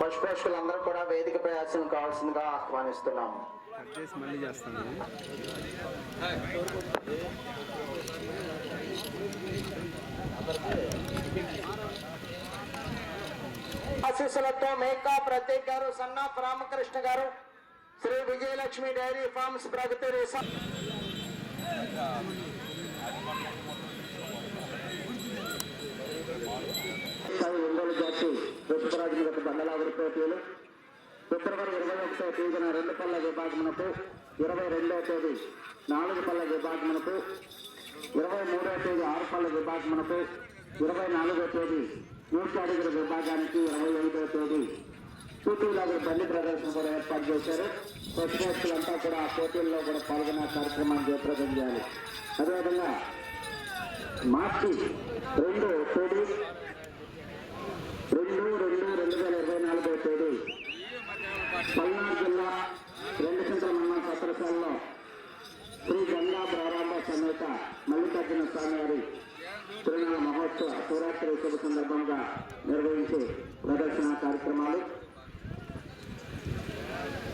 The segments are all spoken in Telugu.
పశుపోషకులందరూ కూడా వేదిక ప్రయాసం కావాల్సిందిగా చేసి మళ్ళీ చేస్తాను. ఆశీస్సులతో Meka Prateek garu son of Ramakrishna garu Sri Vijayalakshmi dairy farms Pragathi resort Pushparaju యొక్క బండలాగురి పోటీలు ఫిబ్రవరి ఇరవై ఒకటో తేదీన రెండు పళ్ళ విభాగమునకు ఇరవై రెండవ తేదీ నాలుగు పళ్ళ విభాగమునకు ఇరవై మూడవ తేదీ ఆరు పళ్ళ విభాగమునకు ఇరవై నాలుగో తేదీ నూట అడుగుల విభాగానికి ఇరవై ఐదవ తేదీ. పోటీలాగా బండి ప్రదర్శన కూడా ఏర్పాటు చేశారు. ప్రతిపక్షులంతా కూడా ఆ పోటీల్లో కూడా పాల్గొనే కార్యక్రమాన్ని జయప్రదం చేయాలి. అదేవిధంగా మార్చి రెండు తేదీ రెండు రెండు రెండు వేల ఇరవై నాలుగో తేదీ పల్నాడు జిల్లా రెండు సెంట్రల్ మండలం సత్రశాలలో శ్రీ గంగా ప్రారంభ సమేత మల్లికార్జున స్వామి వారి మహోత్సవ శివరాత్రి ఉత్సవ సందర్భంగా నిర్వహించే ప్రదర్శన కార్యక్రమాలు.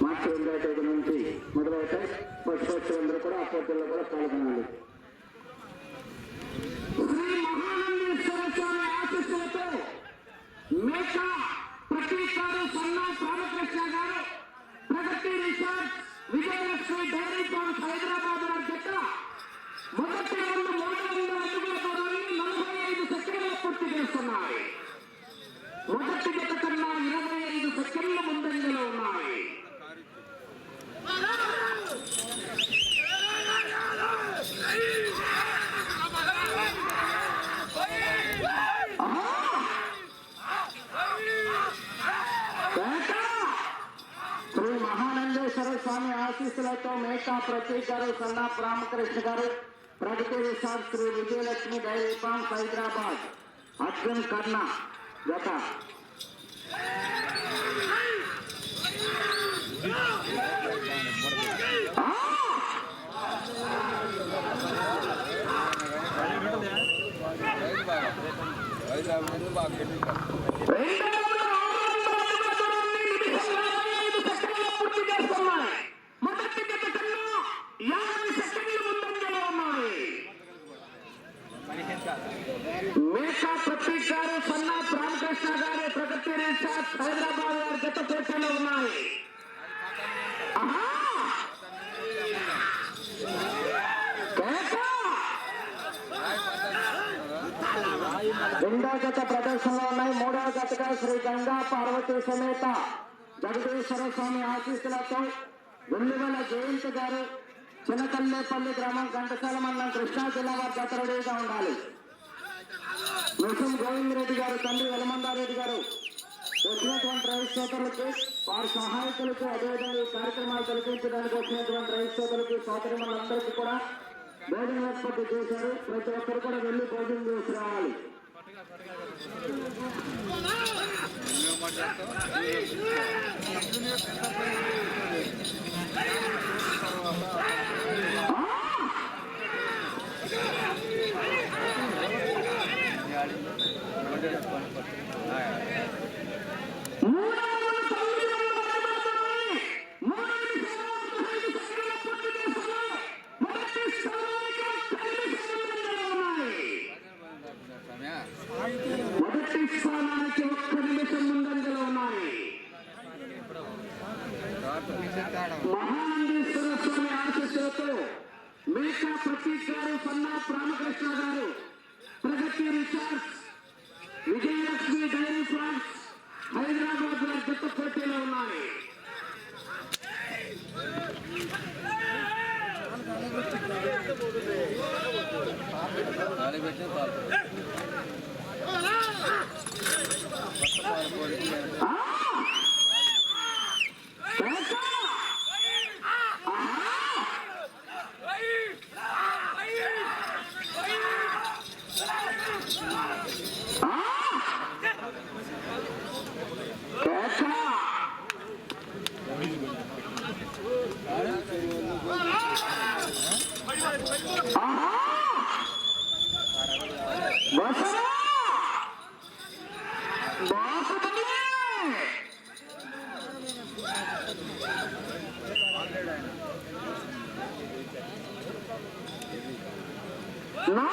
మార్చి రెండవ తేదీ నుంచి మొదలవుతాయి. పశుపక్షులందరూ కూడా ఆ కూడా పాల్గొనాలి శ్రీ మహానందేశ్వర స్వామి ఆశీస్సులతో మేక ప్రతీకారు సన్నా garu Pragathi resort Vijayalakshmi dairy farms Hyderabad వారి జత మొదటి రెండు మూడు వందల అడుగుల దూరాన్ని నలభై ఐదు సెకండ్ల పూర్తి చేస్తున్నాయి మొదటి జత కన్నా ఇరవై ఐదు సెకండ్ల ముందంజలో ఉన్నాయి పేట! శ్రీ మహానందేశ్వర స్వామి ఆశీస్సులతో మేకా ప్రతీక్ గారు సన్నా Ramakrishna garu Pragathi resort Sri Vijayalakshmi dairy farms Hyderabad Arjun Karna జత ఆ! రెండు వందల ఆరు వందల దూరాన్ని నిమిషం నలభై ఐదు సెకండ్లలో పూర్తి చేస్తున్నాయి. మొదటి జత కన్నా యాభై సెకండ్ల ముందంజలో ఉన్నాయి. మేకా ప్రతీక్ గారు సన్నా రామకృష్ణ గారు ప్రగతి రిసార్ట్ హైదరాబాద్ వారి గత పోటీలో ఉన్నాయి. రెండో గత ప్రదర్శనలో ఉన్నాయి. మూడో గతగా శ్రీ గంగా పార్వతి సమేత జగదీశ్వర స్వామి ఆశీస్సులతో వెల్లువల జయంత్ గారు చిన్నకల్లేపల్లి గ్రామం ఘంటసాల మండలం కృష్ణా జిల్లా వారి గత రెడీగా ఉండాలి. నృసింహ గోవింద్ రెడ్డి గారు తండ్రి వెలమందారెడ్డి గారు వచ్చినటువంటి రైతు సోదరులకు వారి సహాయకులకు అదేవిధంగా ఈ కార్యక్రమాలు తొలగించడానికి వచ్చినటువంటి రైతు సోదరులకు సోదరిమణులందరికీ కూడా భోజనం ఏర్పాటు చేశారు ప్రతి ఒక్కరు కూడా వెళ్ళి భోజనం చేసి రావాలి మూడు వందల తొమ్మిది వందల పదమూడు మూడు నిమిషాల పదహైదు సెకండ్ల పూర్తి చేశారు. మొదటి స్థానానికి ఒక్క నిమిషం ముందంజలో ఉన్నాయి. మహానందేశ్వర స్వామి ఆశీస్సులతో Meka Prateek garu Ramakrishna garu Pragathi resorts Vijayalakshmi dairy farms హైదరాబాద్లో పెద్ద పోటీలో ఉన్నాయి ఆ! కేక! ఆహా! ఆ!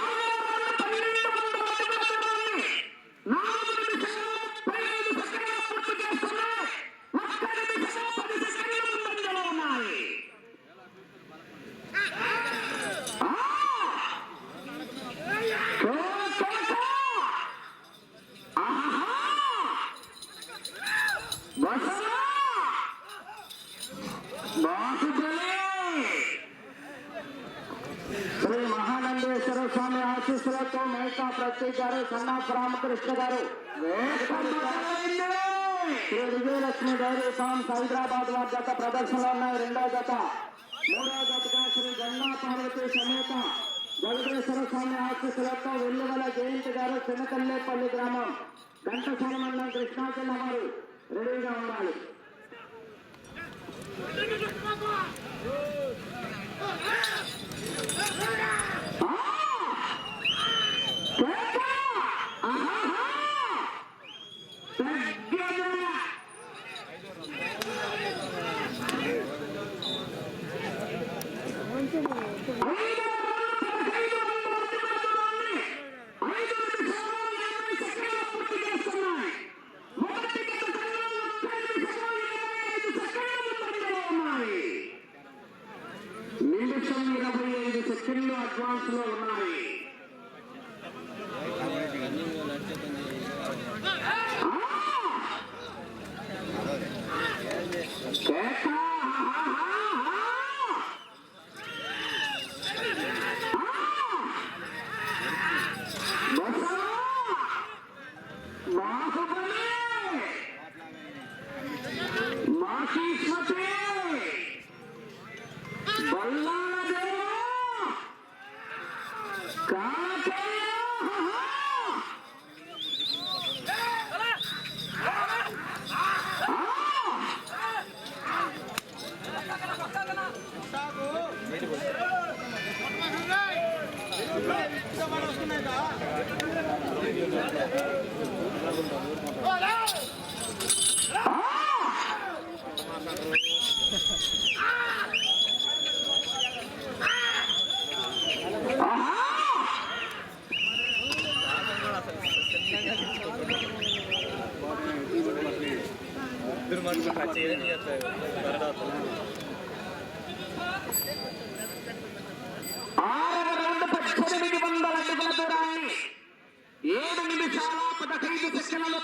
సెకండ్లు పూర్తి చేస్తున్నాయి ఒక్క నిమిషము పది సెకండ్లు ముందంజలో ఉన్నాయి ఆ! కో, కో, కో! ఆహా! వసరా! బాహుబలి! శ్రీ మహానందేశ్వర స్వామి ఆశీస్సులతో మేకా గారు సన్నా రామకృష్ణ గారు శ్రీ విజయలక్ష్మి డైరీ ఫార్మ్స్ హైదరాబాద్ వారి జత ప్రదర్శనలో ఉన్నాయి రెండో జత మూడో జతగా శ్రీ గంగా పార్వతి సమేత జగదేశ్వర స్వామి ఆశీస్సులతో వెల్లువల జయంతి గారు చిన్నకల్లేపల్లి గ్రామం ఘంటసాల మండలం కృష్ణా జిల్లా వారు రెడీగా ఉండాలి ఆ! కేక! ఆహాహా! తగ్గేదిలే! ఐదు వందల పదహైదు వందల మంది ఐదు నిమిషాలు ఇరవై సెకండ్లు పూర్తి చేస్తున్నాయి. మొదటి గత కన్నా ముప్పై నిమిషాలు ఇరవై ఐదు సెకండ్లు ముందంజలో ఉన్నాయి. నిమిషం ఇరవై ఐదు సెకండ్లు అడ్వాన్స్లో ఉన్నాయి.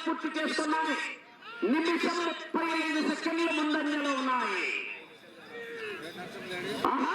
పూర్తి చేస్తున్నాయి నిమిషం ముప్పై ఐదు సెకండ్ల ముందంజలో ఉన్నాయి ఆహా!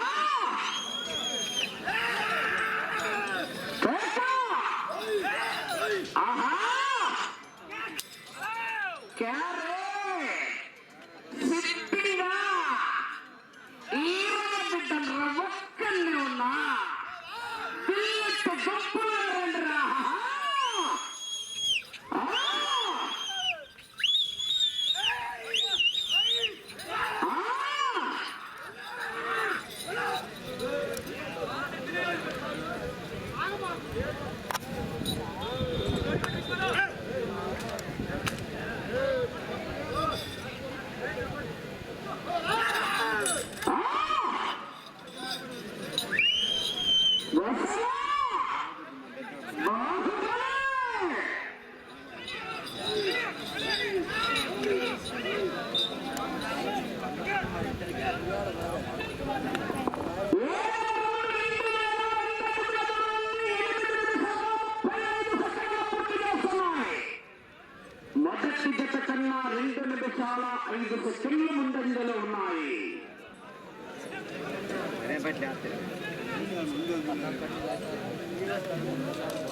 మొదటి జత కన్నా రెండు నిమిషాల ఐదు సెకండ్ల ముందంజలో ఉన్నాయి.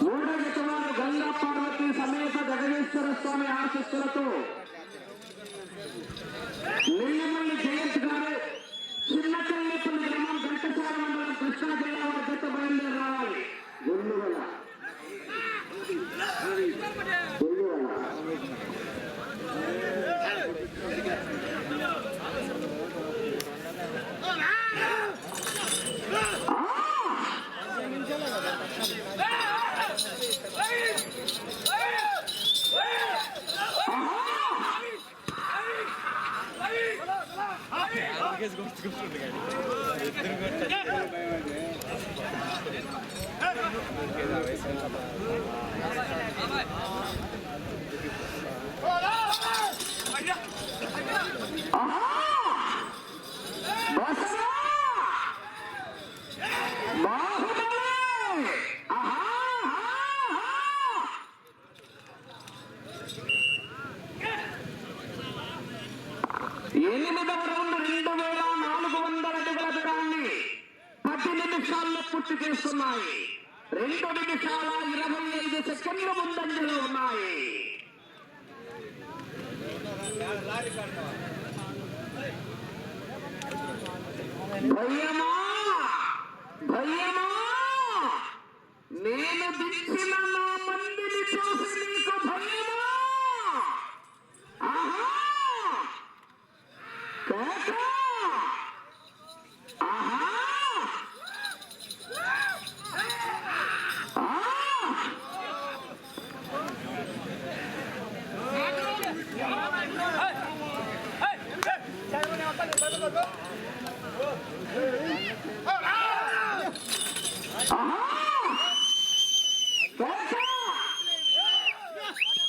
మూడో జత వారు గంగా పార్వతి సమేత జగదీశ్వర స్వామి ఆశస్సులతో నెల్లిమల్లి జయంత్ గారు చిన్న కల్లిపల్లి గ్రామం ఘంటసాల మండలం కృష్ణా జిల్లా వారి జత బయలుదేరి రావాలి వెల్లువల ఎనిమిదవ రౌండ్ రెండు వేల నాలుగు వందల అడుగుల దూరాన్ని పది నిమిషాల్లో పూర్తి చేస్తున్నాయి. రెండు నిమిషాల ఇరవై ఐదు సెకండ్ల ముందంజలో ఉన్నాయి. భయ్యమా భయ్యమా నేను దించిన నా మందిని చూసి నీకు భయమా ఆహా కేక! ఆహా ఆ! ఆహా! కేక!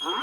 ఆ!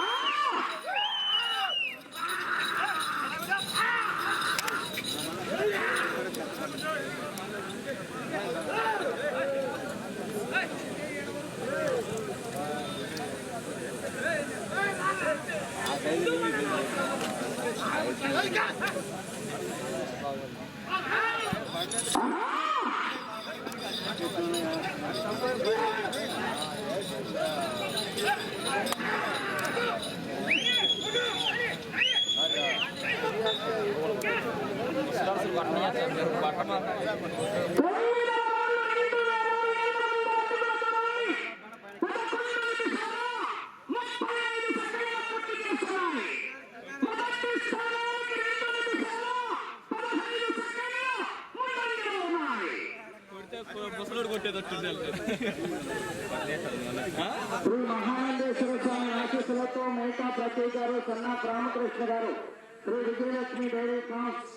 ముసలోడు కొట్టేటట్టుంది శ్రీ మహానందేశ్వర స్వామి ఆశీస్సులతో మేకా ప్రత్యేక్ గారు సన్నా రామకృష్ణ గారు శ్రీ విజయలక్ష్మి డైరీ ఫార్మ్స్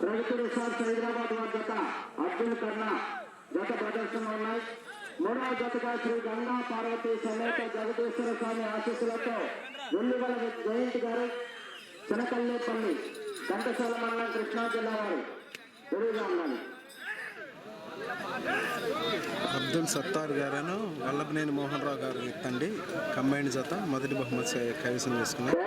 ప్రభుత్వ రిసార్ట్స్ హైదరాబాద్ వారి జత అర్జున్ కర్ణ జత ప్రదర్శన ఉన్నాయి మూడవ జతగా శ్రీ గంగా పార్వతి సమేత జగదీశ్వర స్వామి ఆశీస్సులతో వెల్లివల జయంతి గారు చినకల్లేపల్లి ఘంటసాల మండలం కృష్ణా జిల్లా వారు తెలియగా ఉండాలి అబ్దుల్ సత్తార్ గారను వల్లభనేని మోహన్ రావు గారు ఎత్తండి కంబైండ్ జత మొదటి బహుమతి కైవసం చేసుకున్నారు.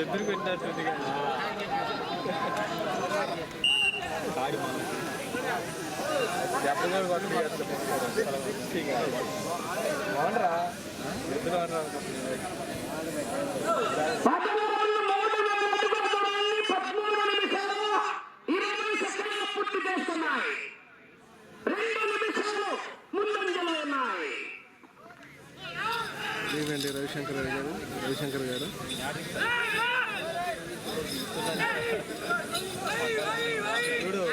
ఎదురు పెట్టినట్టుంది కాడి చెప్పగా కొట్టు బాగుండరా ఎదురు రవిశంకర్ గారు రవిశంకర్ గారు చూడు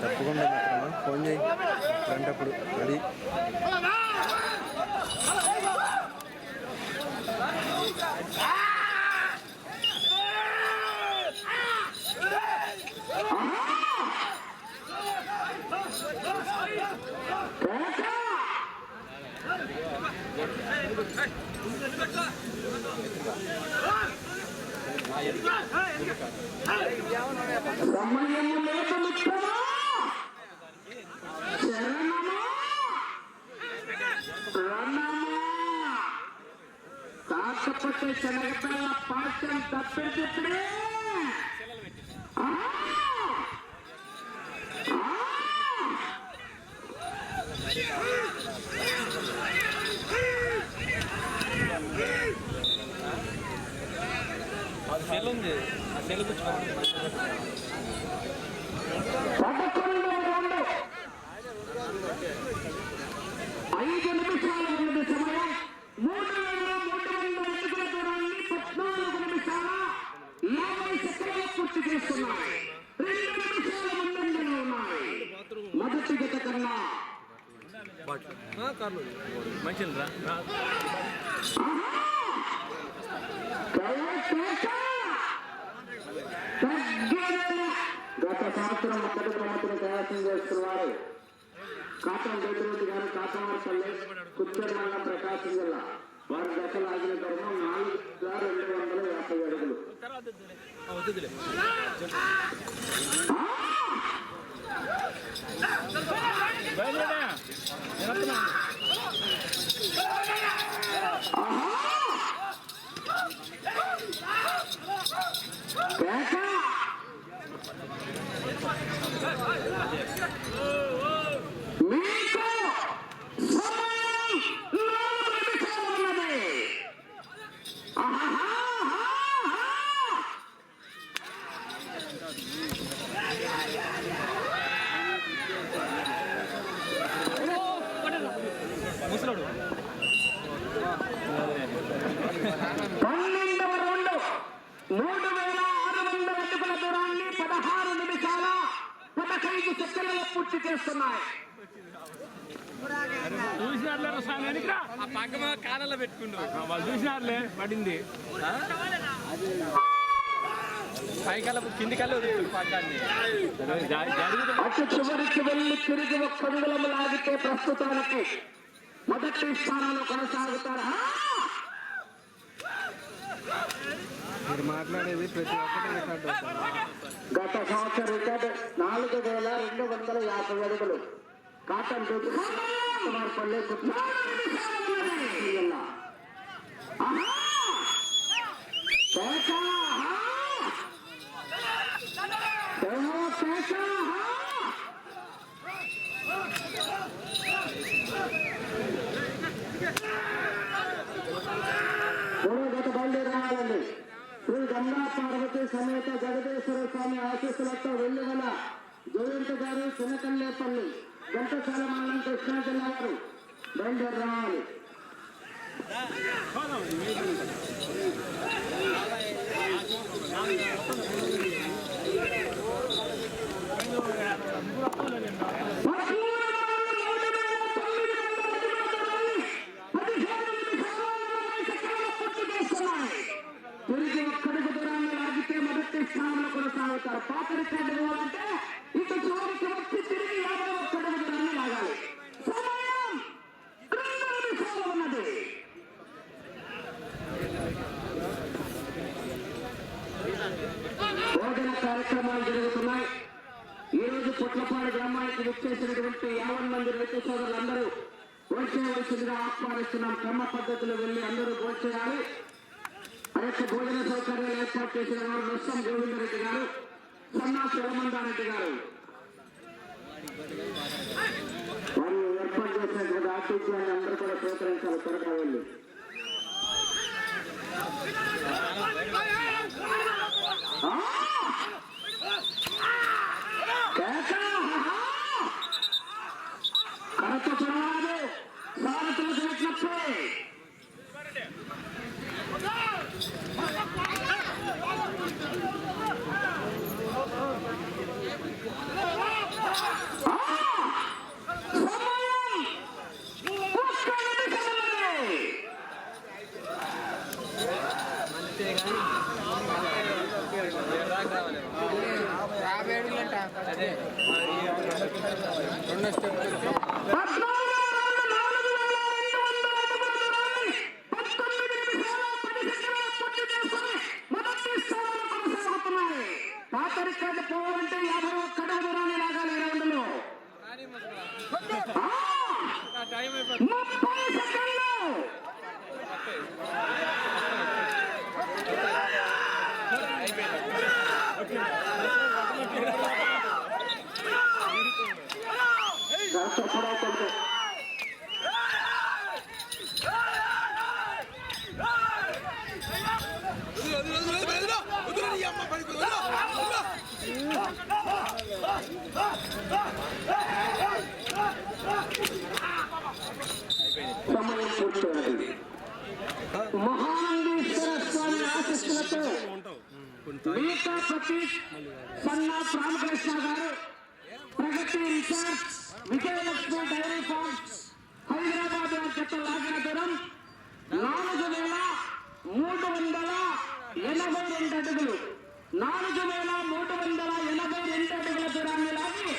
తప్పకుండా మిత్రమా ఫోన్ చేయి. అప్పుడు రెడీ సంవత్సరం మొదటి ప్రమతిని ప్రయాసం చేస్తున్నారు. కాతం గోపిరెడ్డి గారు కాతమార్పల్లి కుత్తూరు మండలం ప్రకాశం జిల్లా వారి దశలు ఆగిన ధర్మం నాలుగు రెండు వందల యాభై అడుగులు. తర్వాత వద్దులే. ఆ, వద్దులే బయలుదేరా. నేను వస్తున్నాను. కేక! మీకు సమయం నాలుగు నిమిషాలు ఉన్నది. ఆహాహాహాహా! ముసలోడు పన్నెండవ రౌండ్ మూడు వేల ఆరు వందల అడుగుల దూరాన్ని పదహారు నిమిషాల పదహైదు సెకండ్లలో పూర్తి చేస్తున్నాయి చూసినారులే రా స్వామి వెనక్కిరా. ఆ పక్క మా కాలంలో పెట్టుకుండు వాళ్ళు చూసినారులే పడింది ఆ? అటు చివరికి తిరిగి లాగితే ప్రస్తుతానికి మొదటి స్థానంలో కొనసాగుతారు! మీరు మాట్లాడేది ప్రతి ఒక్కటి రికార్డు. గత సంవత్సరం రికార్డు నాలుగు వేల రెండు వందల యాభై అడుగులు. కాటన్ జ్యోతి కుమార్పల్లి జిల్లా ఆహా! కేక! ఆహా! ఏమో కేక! ఆహా! మూడో గత బయలుదేరి రావాలండి శ్రీ గంగా పార్వతి సమేత జగదేశ్వర స్వామి ఆశీస్సులతో వెల్లువల జయంత గారు చిన్నకల్లేపల్లి ఘంటసాల మండలం కృష్ణా జిల్లా వారు. బయలుదేరి రావాలి. తిరిగి ఒక్కడికి దూరాన్ని లాగితే మొదటి స్థానంలో కొనసాగుతారు పాత రికార్డు అంటే ఇటు చివరికి వచ్చి తిరిగి యాభై ఒక్కడికి దూరాన్ని లాగాలి. సమయం! రెండు నిమిషాలు ఉన్నది. భోజన కార్యక్రమాలు జరుగుతున్నాయి. ఈ రోజు పుట్లపాడు గ్రామానికి వచ్చేసినటువంటి యావన్ మంది రైతు సోదరులందరూ భోజనవలసిందిగా ఆహ్వానిస్తున్నాం. క్రమ పద్ధతిలో వెళ్ళి అందరూ భోజనాలి ఆ యొక్క భోజన సౌకర్యాలు ఏర్పాటు చేసిన వారు నష్టం గోవిందరెడ్డి గారు. సన్నా శివమందారెడ్డి గారు. వారు ఏర్పాటు చేసినటువంటి ఆర్టీసీ అందరూ కూడా స్వీకరించాలి త్వరగా వెళ్ళి. సమయం కూర్చోవాలి మహానందేశ్వర స్వామి ఆశిస్తులతో మిగతా సన్నా రామకృష్ణ గారు ప్రగతి రిసార్ట్ విజయలక్ష్మి హైదరాబాద్ చెత్త లాగిన దూరం మూడు వందల ఎనభై రెండు అడుగులు నాలుగు వేల మూడు వందల ఎనభై రెండు అడుగుల దూరాన్ని లాగి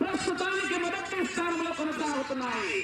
ప్రస్తుతానికి మొదటి స్థానంలో కొనసాగుతున్నాయి.